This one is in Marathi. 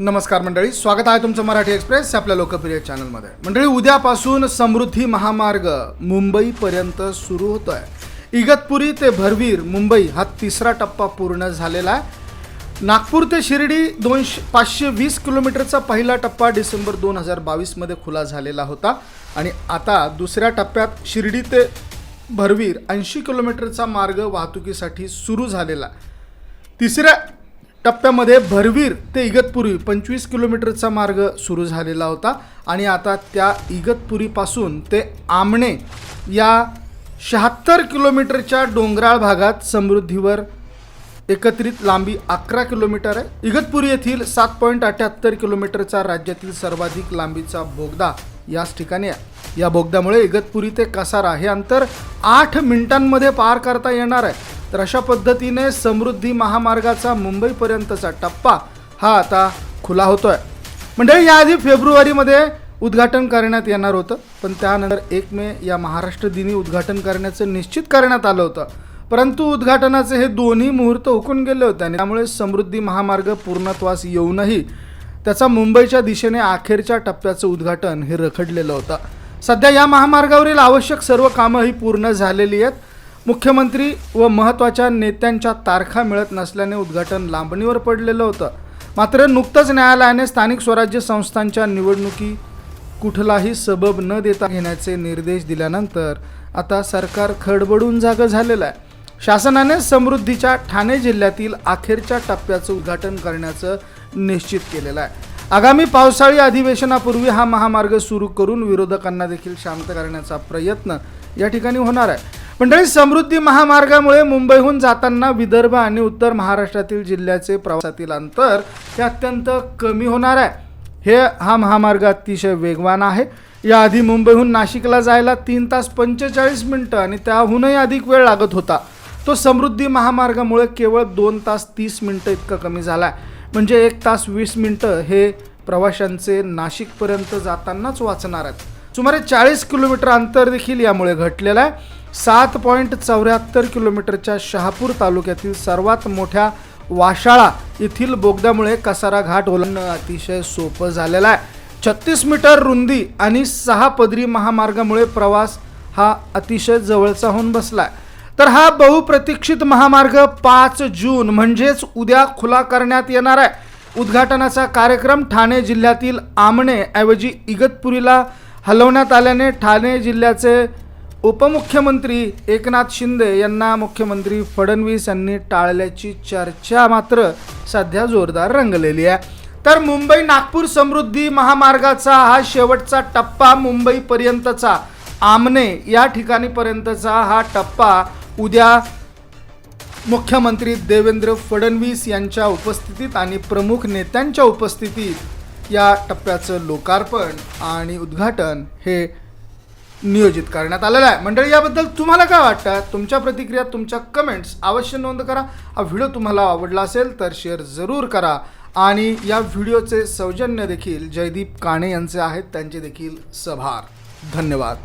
नमस्कार मंडळी स्वागत आहे तुमचं मराठी एक्सप्रेस आपल्या लोकप्रिय चॅनलमध्ये. मंडळी उद्यापासून समृद्धी महामार्ग मुंबईपर्यंत सुरू होतो आहे इगतपुरी ते भरवीर मुंबई हा तिसरा टप्पा पूर्ण झालेला आहे. नागपूर ते शिर्डी दोनशे पाचशे वीस किलोमीटरचा पहिला टप्पा डिसेंबर दोन हजार बावीसमध्ये खुला झालेला होता. आणि आता दुसऱ्या टप्प्यात शिर्डी ते भरवीर ऐंशी किलोमीटरचा मार्ग वाहतुकीसाठी सुरू झालेला तिसऱ्या टप्प्यामध्ये भरवीर ते इगतपुरी पंचवीस किलोमीटरचा मार्ग सुरू झालेला होता. आणि आता त्या इगतपुरीपासून ते आमणे या शहात्तर किलोमीटरच्या डोंगराळ भागात समृद्धीवर एकत्रित लांबी अकरा किलोमीटर आहे. इगतपुरी येथील सात पॉईंट अठ्याहत्तर किलोमीटरचा राज्यातील सर्वाधिक लांबीचा बोगदा याच ठिकाणी आहे. या बोगद्यामुळे इगतपुरी ते कसारा हे अंतर आठ मिनिटांमध्ये पार करता येणार आहे. तर अशा पद्धतीने समृद्धी महामार्गाचा मुंबईपर्यंतचा टप्पा हा आता खुला होतोय. म्हणजे याआधी फेब्रुवारीमध्ये उद्घाटन करण्यात येणार होतं. पण त्यानंतर एक मे या महाराष्ट्र दिनी उद्घाटन करण्याचं निश्चित करण्यात आलं होतं. परंतु उद्घाटनाचे हे दोन्ही मुहूर्त हुकून गेले होते आणि त्यामुळे समृद्धी महामार्ग पूर्णत्वास येऊनही त्याचा मुंबईच्या दिशेने अखेरच्या टप्प्याचं उद्घाटन हे रखडलेलं होतं. सध्या या महामार्गावरील आवश्यक सर्व कामं ही पूर्ण झालेली आहेत. मुख्यमंत्री व महत्त्वाच्या नेत्यांच्या तारखा मिळत नसल्याने उद्घाटन लांबणीवर पडलेलं होतं. मात्र नुकतंच न्यायालयाने स्थानिक स्वराज्य संस्थांच्या निवडणुकी कुठलाही सबब न देता घेण्याचे निर्देश दिल्यानंतर आता सरकार खडबडून जागं झालेलं आहे. शासनाने समृद्धीच्या ठाणे जिल्ह्यातील अखेरच्या टप्प्याचं उद्घाटन करण्याचं निश्चित केलेलं आहे. आगामी पावसाळी अधिवेशनापूर्वी हा महामार्ग सुरू करून विरोधकांना देखील शांत करण्याचा प्रयत्न या ठिकाणी होणार आहे. मंडळी समृद्धी महामार्गामुळे मुंबईहून जाताना विदर्भ आणि उत्तर महाराष्ट्रातील जिल्ह्याचे प्रवासातील अंतर हे अत्यंत कमी होणार आहे. हे हा महामार्ग अतिशय वेगवान आहे. याआधी मुंबईहून नाशिकला जायला तीन तास पंचेचाळीस मिनटं आणि त्याहूनही अधिक वेळ लागत होता. तो समृद्धी महामार्गामुळे केवळ दोन तास तीस मिनटं इतकं कमी झाला आहे म्हणजे एक तास वीस मिनटं हे प्रवाशांचे नाशिकपर्यंत जातानाच वाचणार आहेत. सुमारे चाळीस किलोमीटर अंतर देखील यामुळे घटलेलं आहे. सात पॉईंट चौऱ्याहत्तर किलोमीटरच्या शहापूर तालुक्यातील सर्वात मोठ्या वाशाळा येथील बोगद्यामुळे कसारा घाट ओलांडणं अतिशय सोपं झालेलं आहे. छत्तीस मीटर रुंदी आणि सहा पदरी महामार्गामुळे प्रवास हा अतिशय जवळचा होऊन बसला आहे तर हा बहुप्रतीक्षित महामार्ग पाच जून म्हणजेच उद्या खुला करण्यात येणार आहे. उद्घाटनाचा कार्यक्रम ठाणे जिल्ह्यातील आमणे ऐवजी इगतपुरीला हलवण्यात आल्याने ठाणे जिल्ह्याचे उपमुख्यमंत्री एकनाथ शिंदे यांना मुख्यमंत्री फडणवीस यांनी टाळल्याची चर्चा मात्र सध्या जोरदार रंगलेली आहे. तर मुंबई नागपूर समृद्धी महामार्गाचा हा शेवटचा टप्पा मुंबईपर्यंतचा आमने या ठिकाणीपर्यंतचा हा टप्पा उद्या मुख्यमंत्री देवेंद्र फडणवीस यांच्या उपस्थितीत आणि प्रमुख नेत्यांच्या उपस्थितीत या टप्प्याचं लोकार्पण आणि उद्घाटन हे नियोजित करण्यात आलेलं आहे. मंडळी याबद्दल तुम्हाला काय वाटतं? तुमच्या प्रतिक्रिया तुमच्या कमेंट्स अवश्य नोंद करा. हा व्हिडिओ तुम्हाला आवडला असेल तर शेअर जरूर करा. आणि या व्हिडिओचे सौजन्य देखील जयदीप काणे यांचे आहेत. त्यांचे देखील सभार. धन्यवाद.